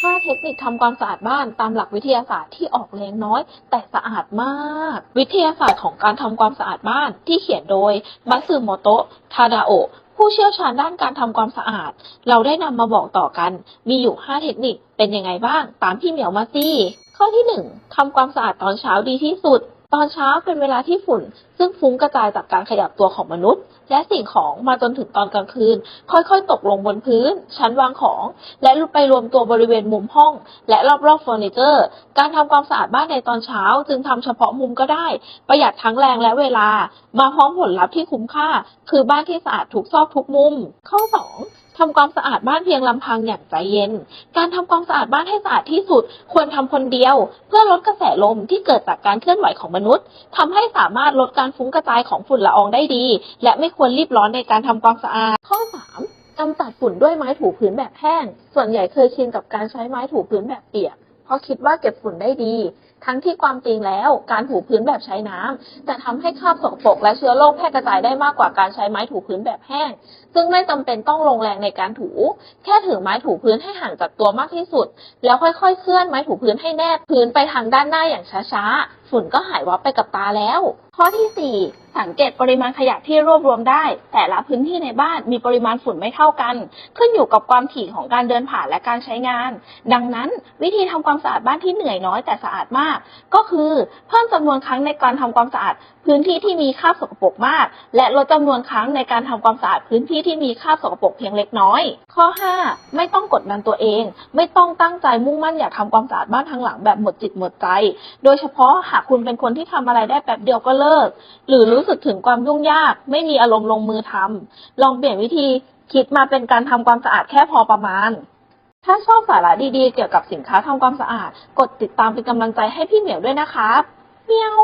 5 เทคนิคทำความสะอาดบ้านตามหลักวิทยาศาสตร์ที่ออกแรงน้อย แต่สะอาดมาก วิทยาศาสตร์ของการทำความสะอาดบ้านที่เขียนโดยมัตสึโมโตะทาดาโอะผู้เชี่ยวชาญด้านการทำความสะอาด เราได้นำมาบอกต่อกัน มีอยู่ 5 เทคนิคเป็นยังไงบ้าง ตามพี่เหมียวมาสิข้อที่ 1ทำความสะอาดตอนเช้าดีที่สุด ตอนเช้าเป็นเวลาที่ฝุ่น ซึ่งฟุ้งกระจายจากการขยับตัวของมนุษย์ และสิ่งของมาจนถึงตอนกลางคืน ค่อยๆ ตกลงบนพื้น ชั้นวางของ และไปรวมตัวบริเวณมุมห้อง และรอบๆเฟอร์นิเจอร์ การทำความสะอาดบ้านในตอนเช้า จึงทำเฉพาะมุมก็ได้ ประหยัดทั้งแรงและเวลา มาพร้อมผลลัพธ์ที่คุ้มค่า คือบ้านที่สะอาดทุกซอกทุกมุม ข้อ 2 ทำความสะอาดบ้านเพียงลำพังอย่างใจเย็น การทำความสะอาดบ้านให้สะอาดที่สุด ควรทำคนเดียว เพื่อลดกระแสลมที่เกิดจากการเคลื่อนไหวของมนุษย์ทำให้สามารถลดการฟุ้งกระจายของฝุ่นละอองได้ดี และไม่ควรรีบร้อนในการทำความสะอาด ข้อ 3กำจัดฝุ่นด้วยไม้ถูพื้นแบบแห้ง ส่วนใหญ่เคยชินกับการใช้ไม้ถูพื้นแบบเปียก ราะคิดว่าเก็บฝุ่นได้ดี ทั้งที่ความจริงแล้วการถูพื้นแบบใช้น้ำจะทำให้คราบสกปรกและเชื้อโรคแพร่กระจายได้มากกว่าการใช้ไม้ถูพื้นแบบแห้ง ซึ่งไม่จำเป็นต้องลงแรงในการถู แค่ถือไม้ถูพื้นให้ห่างจากตัวมากที่สุด แล้วค่อยๆ เคลื่อนไม้ถูพื้นให้แนบพื้นไปทางด้านหน้าอย่างช้าๆฝุ่นก็หายวับไปกับตาแล้ว ข้อที่ 4 สังเกตปริมาณขยะที่รวบรวมได้ แต่ละพื้นที่ในบ้านมีปริมาณฝุ่นไม่เท่ากัน ขึ้นอยู่กับความถี่ของการเดินผ่านและการใช้งาน ดังนั้นวิธีทำความสะอาดบ้านที่เหนื่อยน้อยแต่สะอาดมาก ก็คือเพิ่มจำนวนครั้งในการทำความสะอาดพื้นที่ที่มีคราบสกปรกมาก และลดจำนวนครั้งในการทำความสะอาดพื้นที่ที่มีคราบสกปรกเพียงเล็กน้อย ข้อ 5 ไม่ต้องกดดันตัวเอง ไม่ต้องตั้งใจมุ่งมั่นอยากทำความสะอาดบ้านทั้งหลังแบบหมดจิตหมดใจ โดยเฉพาะหากคุณเป็นคนที่ทำอะไรได้แป๊บเดียวก็เลิก หรือรู้สึกถึงความยุ่งยาก ไม่มีอารมณ์ลงมือทำลองเปลี่ยนวิธีคิดมาเป็นการทำความสะอาดแค่พอประมาณ ถ้าชอบสาระดีๆ เกี่ยวกับสินค้าทำความสะอาด กดติดตามเป็นกำลังใจให้พี่เหมียวด้วยนะครับเมียว